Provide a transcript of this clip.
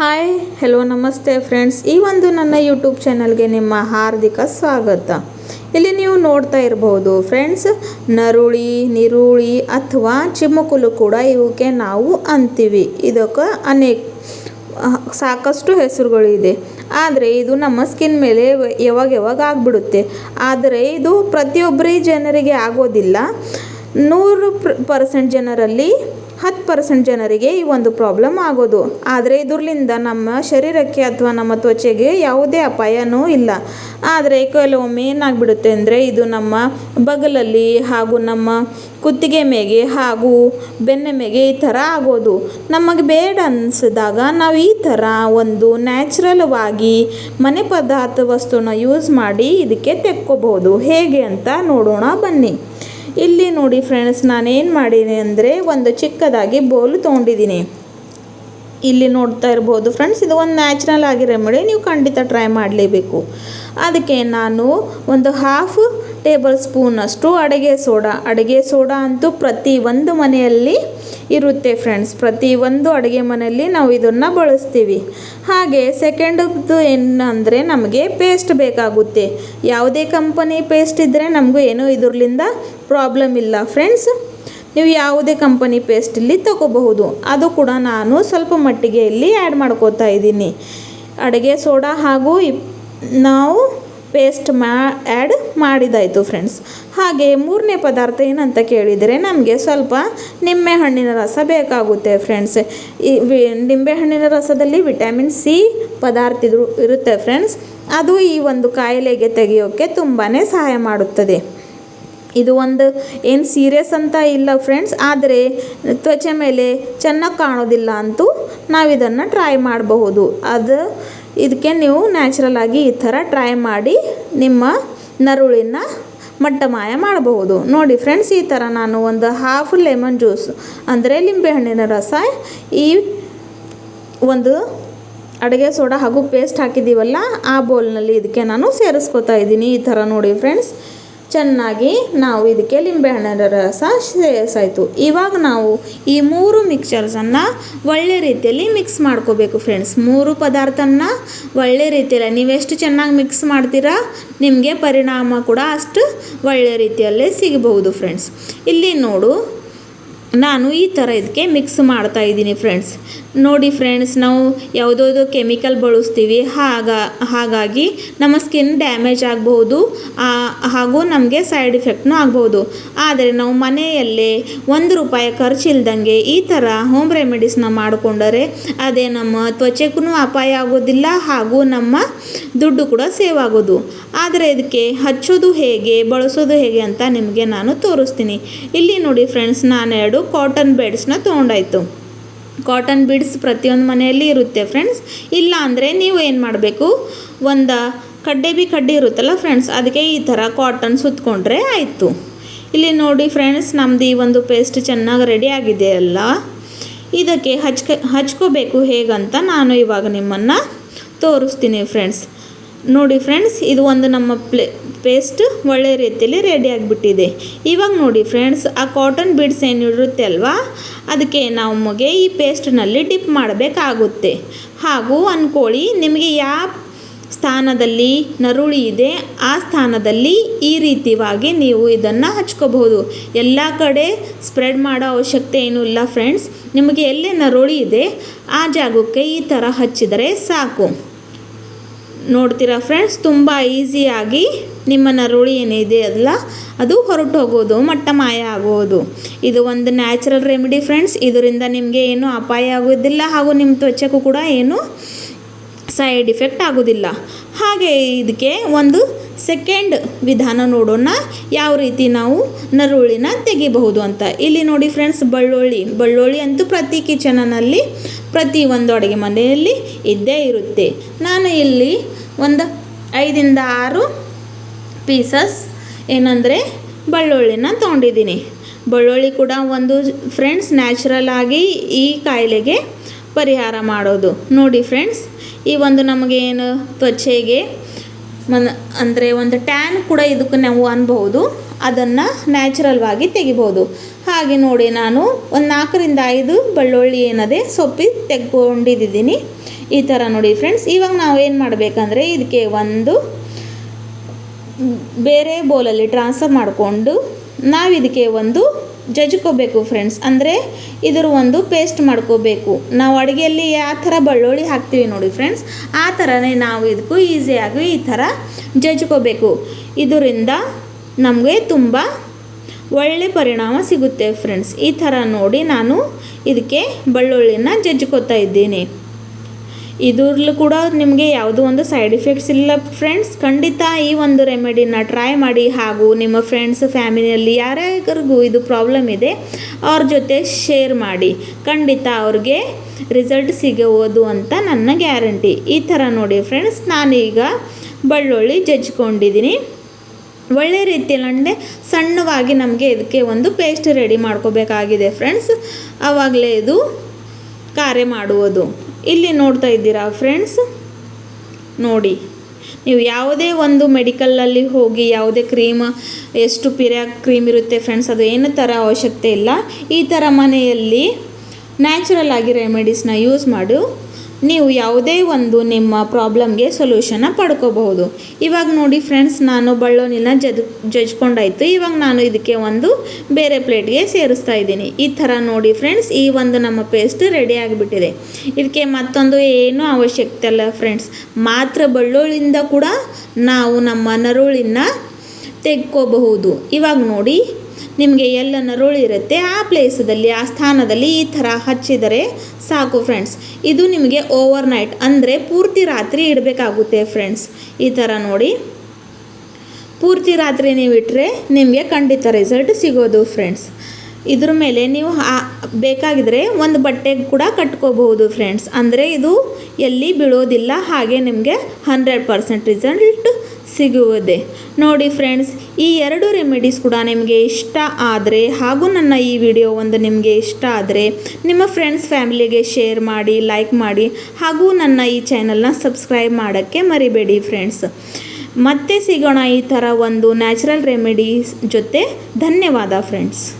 Hi hello ನಮಸ್ತೆ friends ಈ ಒಂದು ನನ್ನ ಯೂಟ್ಯೂಬ್ ಚಾನಲ್ಗೆ ನಿಮ್ಮ ಹಾರ್ದಿಕ ಸ್ವಾಗತ. ಇಲ್ಲಿ ನೀವು ನೋಡ್ತಾ ಇರಬಹುದು ಫ್ರೆಂಡ್ಸ್ ನರುಳಿ, ನಿರುಳಿ ಅಥವಾ ಚಿಮ್ಮುಕುಲು ಕೂಡ ಇವಕ್ಕೆ ನಾವು ಅಂತೀವಿ. ಇದಕ್ಕೆ ಅನೇಕ, ಸಾಕಷ್ಟು ಹೆಸರುಗಳಿದೆ. ಆದರೆ ಇದು ನಮ್ಮ ಸ್ಕಿನ್ ಮೇಲೆ ಯಾವಾಗ ಯಾವಾಗ ಆಗಿಬಿಡುತ್ತೆ. ಆದರೆ ಇದು ಪ್ರತಿಯೊಬ್ಬರಿ ಜನರಿಗೆ ಆಗೋದಿಲ್ಲ. ನೂರು ಪರ್ಸೆಂಟ್ ಜನರಲ್ಲಿ ಹತ್ತು ಪರ್ಸೆಂಟ್ ಜನರಿಗೆ ಈ ಒಂದು ಪ್ರಾಬ್ಲಮ್ ಆಗೋದು. ಆದರೆ ಇದರಿಂದ ನಮ್ಮ ಶರೀರಕ್ಕೆ ಅಥವಾ ನಮ್ಮ ತ್ವಚೆಗೆ ಯಾವುದೇ ಅಪಾಯನೂ ಇಲ್ಲ. ಆದರೆ ಕೆಲವೊಮ್ಮೆ ಏನಾಗ್ಬಿಡುತ್ತೆ ಅಂದರೆ ಇದು ನಮ್ಮ ಬಗಲಲ್ಲಿ ಹಾಗೂ ನಮ್ಮ ಕುತ್ತಿಗೆ ಮೇಗೆ ಹಾಗೂ ಬೆನ್ನೆ ಮೇಗೆ ಈ ಥರ ಆಗೋದು. ನಮಗೆ ಬೇಡ ಅನಿಸಿದಾಗ ನಾವು ಈ ಥರ ಒಂದು ನ್ಯಾಚುರಲ್ವಾಗಿ ಮನೆ ಪದಾರ್ಥ ವಸ್ತುನ ಯೂಸ್ ಮಾಡಿ ಇದಕ್ಕೆ ತೆಕ್ಕೋಬಹುದು. ಹೇಗೆ ಅಂತ ನೋಡೋಣ ಬನ್ನಿ. ಇಲ್ಲಿ ನೋಡಿ ಫ್ರೆಂಡ್ಸ್ ನಾನೇನು ಮಾಡೀನಿ ಅಂದರೆ ಒಂದು ಚಿಕ್ಕದಾಗಿ ಬೋಲು ತೊಗೊಂಡಿದ್ದೀನಿ. ಇಲ್ಲಿ ನೋಡ್ತಾ ಇರ್ಬೋದು ಫ್ರೆಂಡ್ಸ್ ಇದು ಒಂದು ನ್ಯಾಚುರಲ್ ಆಗಿ ರೆಮಿಡಿ ನೀವು ಖಂಡಿತ ಟ್ರೈ ಮಾಡಲೇಬೇಕು. ಅದಕ್ಕೆ ನಾನು ಒಂದು ಹಾಫ್ ಟೇಬಲ್ ಸ್ಪೂನಷ್ಟು ಅಡುಗೆ ಸೋಡಾ. ಅಡುಗೆ ಸೋಡಾ ಅಂತೂ ಪ್ರತಿ ಒಂದು ಮನೆಯಲ್ಲಿ ಇರುತ್ತೆ ಫ್ರೆಂಡ್ಸ್. ಪ್ರತಿ ಒಂದು ಅಡುಗೆ ಮನೆಯಲ್ಲಿ ನಾವು ಇದನ್ನು ಬಳಸ್ತೀವಿ. ಹಾಗೆ ಸೆಕೆಂಡದ್ದು ಏನಂದರೆ ನಮಗೆ ಪೇಸ್ಟ್ ಬೇಕಾಗುತ್ತೆ. ಯಾವುದೇ ಕಂಪನಿ ಪೇಸ್ಟ್ ಇದ್ದರೆ ನಮಗೂ ಏನೂ ಇದರಿಂದ ಪ್ರಾಬ್ಲಮ್ ಇಲ್ಲ ಫ್ರೆಂಡ್ಸ್. ನೀವು ಯಾವುದೇ ಕಂಪನಿ ಪೇಸ್ಟ್ ಇಲ್ಲಿ ತಗೋಬಹುದು. ಅದು ಕೂಡ ನಾನು ಸ್ವಲ್ಪ ಮಟ್ಟಿಗೆ ಇಲ್ಲಿ ಆ್ಯಡ್ ಮಾಡ್ಕೋತಾ ಇದ್ದೀನಿ. ಅಡುಗೆ ಸೋಡಾ ಹಾಗೂ ನಾವು ಪೇಸ್ಟ್ ಮಾ ಆ್ಯಡ್ ಮಾಡಿದಾಯಿತು ಫ್ರೆಂಡ್ಸ್ ಹಾಗೆ ಮೂರನೇ ಪದಾರ್ಥ ಏನಂತ ಕೇಳಿದರೆ ನಮಗೆ ಸ್ವಲ್ಪ ನಿಂಬೆ ಹಣ್ಣಿನ ರಸ ಬೇಕಾಗುತ್ತೆ ಫ್ರೆಂಡ್ಸ್ ಈ ನಿಂಬೆ ಹಣ್ಣಿನ ರಸದಲ್ಲಿ ವಿಟಮಿನ್ ಸಿ ಪದಾರ್ಥ ಇರುತ್ತೆ ಫ್ರೆಂಡ್ಸ್ ಅದು ಈ ಒಂದು ಕಾಯಿಲೆಗೆ ತೆಗೆಯೋಕ್ಕೆ ತುಂಬಾ ಸಹಾಯ ಮಾಡುತ್ತದೆ. ಇದು ಒಂದು ಏನು ಸೀರಿಯಸ್ ಅಂತ ಇಲ್ಲ ಫ್ರೆಂಡ್ಸ್ ಆದರೆ ತ್ವಚೆ ಮೇಲೆ ಚೆನ್ನಾಗಿ ಕಾಣೋದಿಲ್ಲ ಅಂತೂ ನಾವು ಇದನ್ನು ಟ್ರೈ ಮಾಡಬಹುದು. ಅದು ಇದಕ್ಕೆ ನೀವು ನ್ಯಾಚುರಲ್ ಆಗಿ ಈ ಥರ ಟ್ರೈ ಮಾಡಿ ನಿಮ್ಮ ನರುಳಿನ ಮಟ್ಟಮಾಯ ಮಾಡಬಹುದು. ನೋಡಿ ಫ್ರೆಂಡ್ಸ್ ಈ ಥರ ನಾನು ಒಂದು ಹಾಫ್ ಲೆಮನ್ ಜ್ಯೂಸ್ ಅಂದರೆ ಲಿಂಬೆಹಣ್ಣಿನ ರಸ, ಈ ಒಂದು ಅಡುಗೆ ಸೋಡಾ ಹಾಗೂ ಪೇಸ್ಟ್ ಹಾಕಿದ್ದೀವಲ್ಲ, ಆ ಬೌಲ್ನಲ್ಲಿ ಇದಕ್ಕೆ ನಾನು ಸೇರಿಸ್ಕೊತಾ ಇದ್ದೀನಿ. ಈ ಥರ ನೋಡಿ ಫ್ರೆಂಡ್ಸ್ ಚೆನ್ನಾಗಿ ನಾವು ಇದಕ್ಕೆ ಲಿಂಬೆಹಣ್ಣಿನ ರಸ ಸೇರಿಸಾಯಿತು. ಇವಾಗ ನಾವು ಈ ಮೂರು ಮಿಕ್ಚರ್ಸನ್ನು ಒಳ್ಳೆ ರೀತಿಯಲ್ಲಿ ಮಿಕ್ಸ್ ಮಾಡ್ಕೋಬೇಕು ಫ್ರೆಂಡ್ಸ್ ಮೂರು ಪದಾರ್ಥನ ಒಳ್ಳೆ ರೀತಿಯಲ್ಲಿ ನೀವೆಷ್ಟು ಚೆನ್ನಾಗಿ ಮಿಕ್ಸ್ ಮಾಡ್ತೀರಾ, ನಿಮಗೆ ಪರಿಣಾಮ ಕೂಡ ಅಷ್ಟು ಒಳ್ಳೆ ರೀತಿಯಲ್ಲೇ ಸಿಗಬಹುದು ಫ್ರೆಂಡ್ಸ್ ಇಲ್ಲಿ ನೋಡು, ನಾನು ಈ ಥರ ಇದಕ್ಕೆ ಮಿಕ್ಸ್ ಮಾಡ್ತಾ ಇದ್ದೀನಿ ಫ್ರೆಂಡ್ಸ್ ನೋಡಿ ಫ್ರೆಂಡ್ಸ್ ನಾವು ಯಾವುದೋ ಕೆಮಿಕಲ್ ಬಳಸ್ತೀವಿ. ಹಾಗ, ಹಾಗಾಗಿ ನಮ್ಮ ಸ್ಕಿನ್ ಡ್ಯಾಮೇಜ್ ಆಗಬಹುದು ಹಾಗೂ ನಮಗೆ ಸೈಡ್ ಇಫೆಕ್ಟ್ನೂ ಆಗ್ಬೋದು ಆದರೆ ನಾವು ಮನೆಯಲ್ಲೇ ಒಂದು ರೂಪಾಯಿ ಖರ್ಚಿಲ್ದಂಗೆ ಈ ಥರ ಹೋಮ್ ರೆಮಿಡೀಸ್ನ ಮಾಡಿಕೊಂಡರೆ ಅದೇ ನಮ್ಮ ತ್ವಚೆಗೂ ಅಪಾಯ ಆಗೋದಿಲ್ಲ, ಹಾಗೂ ನಮ್ಮ ದುಡ್ಡು ಕೂಡ ಸೇವ್ ಆಗೋದು. ಆದರೆ ಇದಕ್ಕೆ ಹಚ್ಚೋದು ಹೇಗೆ, ಬಳಸೋದು ಹೇಗೆ ಅಂತ ನಿಮಗೆ ನಾನು ತೋರಿಸ್ತೀನಿ. ಇಲ್ಲಿ ನೋಡಿ ಫ್ರೆಂಡ್ಸ್ ನಾನು ಎರಡು ಕಾಟನ್ ಬೆಡ್ಸ್ನ ತೊಗೊಂಡಾಯ್ತು. ಕಾಟನ್ ಬಿಡ್ಸ್ ಪ್ರತಿಯೊಂದು ಮನೆಯಲ್ಲಿ ಇರುತ್ತೆ ಫ್ರೆಂಡ್ಸ್ ಇಲ್ಲ ಅಂದರೆ ನೀವು ಏನು ಮಾಡಬೇಕು? ಒಂದು ಕಡ್ಡೆ ಬಿ ಕಡ್ಡಿ ಇರುತ್ತಲ್ಲ ಫ್ರೆಂಡ್ಸ್ ಅದಕ್ಕೆ ಈ ಥರ ಕಾಟನ್ ಸುತ್ತಕೊಂಡ್ರೆ ಆಯಿತು. ಇಲ್ಲಿ ನೋಡಿ ಫ್ರೆಂಡ್ಸ್ ನಮ್ಮದು ಈ ಒಂದು ಪೇಸ್ಟ್ ಚೆನ್ನಾಗಿ ರೆಡಿ ಆಗಿದೆ ಅಲ್ಲ. ಇದಕ್ಕೆ ಹಚ್ಕ, ಹಚ್ಕೋಬೇಕು ಹೇಗಂತ ನಾನು ಇವಾಗ ನಿಮ್ಮನ್ನು ತೋರಿಸ್ತೀನಿ ಫ್ರೆಂಡ್ಸ್ ನೋಡಿ ಫ್ರೆಂಡ್ಸ್ ಇದು ಒಂದು ನಮ್ಮ ಪ್ಲೇ ಪೇಸ್ಟ್ ಒಳ್ಳೆ ರೀತಿಯಲ್ಲಿ ರೆಡಿ ಆಗಿಬಿಟ್ಟಿದೆ. ಇವಾಗ ನೋಡಿ ಫ್ರೆಂಡ್ಸ್ ಆ ಕಾಟನ್ ಬೀಡ್ಸ್ ಏನಿರುತ್ತೆ ಅಲ್ವಾ? ಅದಕ್ಕೆ ನಮಗೆ ಈ ಪೇಸ್ಟ್ನಲ್ಲಿ ಡಿಪ್ ಮಾಡಬೇಕಾಗುತ್ತೆ. ಹಾಗೂ ಅಂದ್ಕೊಳ್ಳಿ ನಿಮಗೆ ಯಾವ ಸ್ಥಾನದಲ್ಲಿ ನರುಳಿ ಇದೆ, ಆ ಸ್ಥಾನದಲ್ಲಿ ಈ ರೀತಿಯಾಗಿ ನೀವು ಇದನ್ನು ಹಚ್ಕೋಬಹುದು. ಎಲ್ಲ ಕಡೆ ಸ್ಪ್ರೆಡ್ ಮಾಡೋ ಅವಶ್ಯಕತೆ ಏನೂ ಇಲ್ಲ ಫ್ರೆಂಡ್ಸ್ ನಿಮಗೆ ಎಲ್ಲೇ ನರುಳಿ ಇದೆ, ಆ ಜಾಗಕ್ಕೆ ಈ ಥರ ಹಚ್ಚಿದರೆ ಸಾಕು. ನೋಡ್ತೀರಾ ಫ್ರೆಂಡ್ಸ್ ತುಂಬ ಈಸಿಯಾಗಿ ನಿಮ್ಮ ನರುಳಿ ಏನಿದೆ ಅಲ್ಲ, ಅದು ಹೊರಟು ಹೋಗೋದು, ಮಟ್ಟ ಮಾಯ ಆಗೋದು. ಇದು ಒಂದು ನ್ಯಾಚುರಲ್ ರೆಮಿಡಿ ಫ್ರೆಂಡ್ಸ್ ಇದರಿಂದ ನಿಮಗೆ ಏನು ಅಪಾಯ ಆಗೋದಿಲ್ಲ ಹಾಗೂ ನಿಮ್ಮ ತ್ವಚೆಗೂ ಕೂಡ ಏನು ಸೈಡ್ ಇಫೆಕ್ಟ್ ಆಗೋದಿಲ್ಲ. ಹಾಗೆ ಇದಕ್ಕೆ ಒಂದು ಸೆಕೆಂಡ್ ವಿಧಾನ ನೋಡೋಣ, ಯಾವ ರೀತಿ ನಾವು ನರುಳಿನ ತೆಗಿಬಹುದು ಅಂತ. ಇಲ್ಲಿ ನೋಡಿ ಫ್ರೆಂಡ್ಸ್ ಬಳ್ಳುಳ್ಳಿ. ಬಳ್ಳುಳ್ಳಿ ಅಂತೂ ಪ್ರತಿ ಕಿಚನಲ್ಲಿ ಪ್ರತಿ ಒಂದು ಅಡುಗೆ ಮನೆಯಲ್ಲಿ ಇದ್ದೇ ಇರುತ್ತೆ. ನಾನು ಇಲ್ಲಿ ಒಂದು ಐದರಿಂದ ಆರು ಪೀಸಸ್ ಏನಂದರೆ ಬಳ್ಳುಳ್ಳಿನ ತೊಗೊಂಡಿದ್ದೀನಿ. ಬಳ್ಳುಳ್ಳಿ ಕೂಡ ಒಂದು ಫ್ರೆಂಡ್ಸ್ ನ್ಯಾಚುರಲ್ ಆಗಿ ಈ ಕಾಯಿಲೆಗೆ ಪರಿಹಾರ ಮಾಡೋದು. ನೋಡಿ ಫ್ರೆಂಡ್ಸ್ ಈ ಒಂದು ನಮಗೇನು ತ್ವಚೆಗೆ ಮನ ಅಂದರೆ ಒಂದು ಟ್ಯಾನ್ ಕೂಡ ಇದಕ್ಕೆ ನಾವು ಅನ್ಬಹುದು. ಅದನ್ನು ನ್ಯಾಚುರಲ್ವಾಗಿ ತೆಗಿಬೋದು ಹಾಗೆ ನೋಡಿ ನಾನು ಒಂದು ನಾಲ್ಕರಿಂದ ಐದು ಬೆಳ್ಳುಳ್ಳಿ ಏನದೆ ಸೊಪ್ಪಿ ತೆಗ್ಕೊಂಡಿದ್ದೀನಿ ಈ ಥರ ನೋಡಿ ಫ್ರೆಂಡ್ಸ್ ಇವಾಗ ನಾವು ಏನು ಮಾಡಬೇಕಂದ್ರೆ ಇದಕ್ಕೆ ಒಂದು ಬೇರೆ ಬೋಲಲ್ಲಿ ಟ್ರಾನ್ಸ್ಫರ್ ಮಾಡಿಕೊಂಡು ನಾವು ಇದಕ್ಕೆ ಒಂದು ಜಜ್ಕೋಬೇಕು ಫ್ರೆಂಡ್ಸ್ ಅಂದರೆ ಇದರ ಒಂದು ಪೇಸ್ಟ್ ಮಾಡ್ಕೋಬೇಕು. ನಾವು ಅಡುಗೆಯಲ್ಲಿ ಯಾವ ಥರ ಬೆಳ್ಳುಳ್ಳಿ ಹಾಕ್ತೀವಿ ನೋಡಿ ಫ್ರೆಂಡ್ಸ್ ಆ ಥರನೇ ನಾವು ಇದಕ್ಕೂ ಈಸಿಯಾಗಿ ಈ ಥರ ಜಜ್ಕೋಬೇಕು. ಇದರಿಂದ ನಮಗೆ ತುಂಬ ಒಳ್ಳೆ ಪರಿಣಾಮ ಸಿಗುತ್ತೆ ಫ್ರೆಂಡ್ಸ್ ಈ ಥರ ನೋಡಿ ನಾನು ಇದಕ್ಕೆ ಬೆಳ್ಳುಳ್ಳಿನ ಜಜ್ಕೋತಾ ಇದ್ದೀನಿ. ಇದ್ರಲ್ಲೂ ಕೂಡ ನಿಮಗೆ ಯಾವುದೋ ಒಂದು ಸೈಡ್ ಎಫೆಕ್ಟ್ಸ್ ಇಲ್ಲ ಫ್ರೆಂಡ್ಸ್ ಖಂಡಿತ ಈ ಒಂದು ರೆಮಿಡಿನ ಟ್ರೈ ಮಾಡಿ ಹಾಗೂ ನಿಮ್ಮ ಫ್ರೆಂಡ್ಸ್ ಫ್ಯಾಮಿಲಿಯಲ್ಲಿ ಯಾರ್ಯಾರಿಗೂ ಇದು ಪ್ರಾಬ್ಲಮ್ ಇದೆ, ಅವ್ರ ಜೊತೆ ಶೇರ್ ಮಾಡಿ. ಖಂಡಿತ ಅವ್ರಿಗೆ ರಿಸಲ್ಟ್ ಸಿಗಬಹುದು ಅಂತ ನನ್ನ ಗ್ಯಾರಂಟಿ ಈ ಥರ ನೋಡಿ ಫ್ರೆಂಡ್ಸ್ ನಾನೀಗ ಬೆಳ್ಳುಳ್ಳಿ ಜಜ್ಕೊಂಡಿದ್ದೀನಿ ಒಳ್ಳೆ ರೀತಿಯಲ್ಲಿ ಸಣ್ಣವಾಗಿ ನಮಗೆ ಇದಕ್ಕೆ ಒಂದು ಪೇಸ್ಟ್ ರೆಡಿ ಮಾಡ್ಕೋಬೇಕಾಗಿದೆ ಫ್ರೆಂಡ್ಸ್ ಆವಾಗಲೇ ಇದು ಕಾರ್ಯ ಮಾಡುವುದು. ಇಲ್ಲಿ ನೋಡ್ತಾ ಇದ್ದೀರಾ ಫ್ರೆಂಡ್ಸ್ ನೋಡಿ, ನೀವು ಯಾವುದೇ ಒಂದು ಮೆಡಿಕಲಲ್ಲಿ ಹೋಗಿ, ಯಾವುದೇ ಕ್ರೀಮ್ ಎಷ್ಟು ಪಿರಿಯಾಗಿ ಕ್ರೀಮ್ ಇರುತ್ತೆ ಫ್ರೆಂಡ್ಸ್ ಅದು ಏನು ಥರ ಅವಶ್ಯಕತೆ ಇಲ್ಲ. ಈ ಥರ ಮನೆಯಲ್ಲಿ ನ್ಯಾಚುರಲ್ ಆಗಿ ರೆಮಿಡೀಸ್ನ ಯೂಸ್ ಮಾಡು. ನೀವು ಯಾವುದೇ ಒಂದು ನಿಮ್ಮ ಪ್ರಾಬ್ಲಮ್ಗೆ ಸೊಲ್ಯೂಷನ್ನ ಪಡ್ಕೋಬಹುದು. ಇವಾಗ ನೋಡಿ ಫ್ರೆಂಡ್ಸ್ ನಾನು ಬಳ್ಳೋನಿನ ಜಜ್ ಜಜ್ಕೊಂಡಾಯಿತು. ಇವಾಗ ನಾನು ಇದಕ್ಕೆ ಒಂದು ಬೇರೆ ಪ್ಲೇಟ್ಗೆ ಸೇರಿಸ್ತಾ ಇದ್ದೀನಿ. ಈ ಥರ ನೋಡಿ ಫ್ರೆಂಡ್ಸ್ ಈ ಒಂದು ನಮ್ಮ ಪೇಸ್ಟ್ ರೆಡಿ ಆಗಿಬಿಟ್ಟಿದೆ. ಇದಕ್ಕೆ ಮತ್ತೊಂದು ಏನೂ ಅವಶ್ಯಕತೆ ಇಲ್ಲ ಫ್ರೆಂಡ್ಸ್ ಮಾತ್ರ ಬಳ್ಳೋಳಿಂದ ಕೂಡ ನಾವು ನಮ್ಮ ನರುಳಿನ ತೆಗ್ಕೋಬಹುದು. ಇವಾಗ ನೋಡಿ ನಿಮಗೆ ಎಲ್ಲ ನರುಳು ಇರುತ್ತೆ. ಆ ಪ್ಲೇಸದಲ್ಲಿ ಆ ಸ್ಥಾನದಲ್ಲಿ ಈ ಥರ ಹಚ್ಚಿದರೆ ಸಾಕು ಫ್ರೆಂಡ್ಸ್ ಇದು ನಿಮಗೆ ಓವರ್ ನೈಟ್ ಅಂದರೆ ಪೂರ್ತಿ ರಾತ್ರಿ ಇಡಬೇಕಾಗುತ್ತೆ ಫ್ರೆಂಡ್ಸ್ ಈ ಥರ ನೋಡಿ. ಪೂರ್ತಿ ರಾತ್ರಿ ನೀವು ಇಟ್ಟರೆ ನಿಮಗೆ ಖಂಡಿತ ರಿಸಲ್ಟ್ ಸಿಗೋದು ಫ್ರೆಂಡ್ಸ್ ಇದ್ರ ಮೇಲೆ ನೀವು ಬೇಕಾಗಿದ್ರೆ ಒಂದು ಬಟ್ಟೆ ಕೂಡ ಕಟ್ಕೋಬಹುದು ಫ್ರೆಂಡ್ಸ್ ಅಂದರೆ ಇದು ಎಲ್ಲಿ ಬೀಳೋದಿಲ್ಲ ಹಾಗೆ ನಿಮಗೆ ಹಂಡ್ರೆಡ್ ಪರ್ಸೆಂಟ್ ರಿಸಲ್ಟ್ ಸಿಗುವುದೇ. ನೋಡಿ ಫ್ರೆಂಡ್ಸ್ ಈ ಎರಡು ರೆಮಿಡೀಸ್ ಕೂಡ ನಿಮಗೆ ಇಷ್ಟ ಆದರೆ ಹಾಗೂ ನನ್ನ ಈ ವಿಡಿಯೋ ಒಂದು ನಿಮಗೆ ಇಷ್ಟ ಆದರೆ ನಿಮ್ಮ ಫ್ರೆಂಡ್ಸ್ ಫ್ಯಾಮಿಲಿಗೆ ಶೇರ್ ಮಾಡಿ ಲೈಕ್ ಮಾಡಿ ಹಾಗೂ ನನ್ನ ಈ ಚಾನಲ್ನ ಸಬ್ಸ್ಕ್ರೈಬ್ ಮಾಡೋಕ್ಕೆ ಮರಿಬೇಡಿ ಫ್ರೆಂಡ್ಸ್ ಮತ್ತೆ ಸಿಗೋಣ ಈ ಥರ ಒಂದು ನ್ಯಾಚುರಲ್ ರೆಮಿಡೀಸ್ ಜೊತೆ. ಧನ್ಯವಾದ ಫ್ರೆಂಡ್ಸ್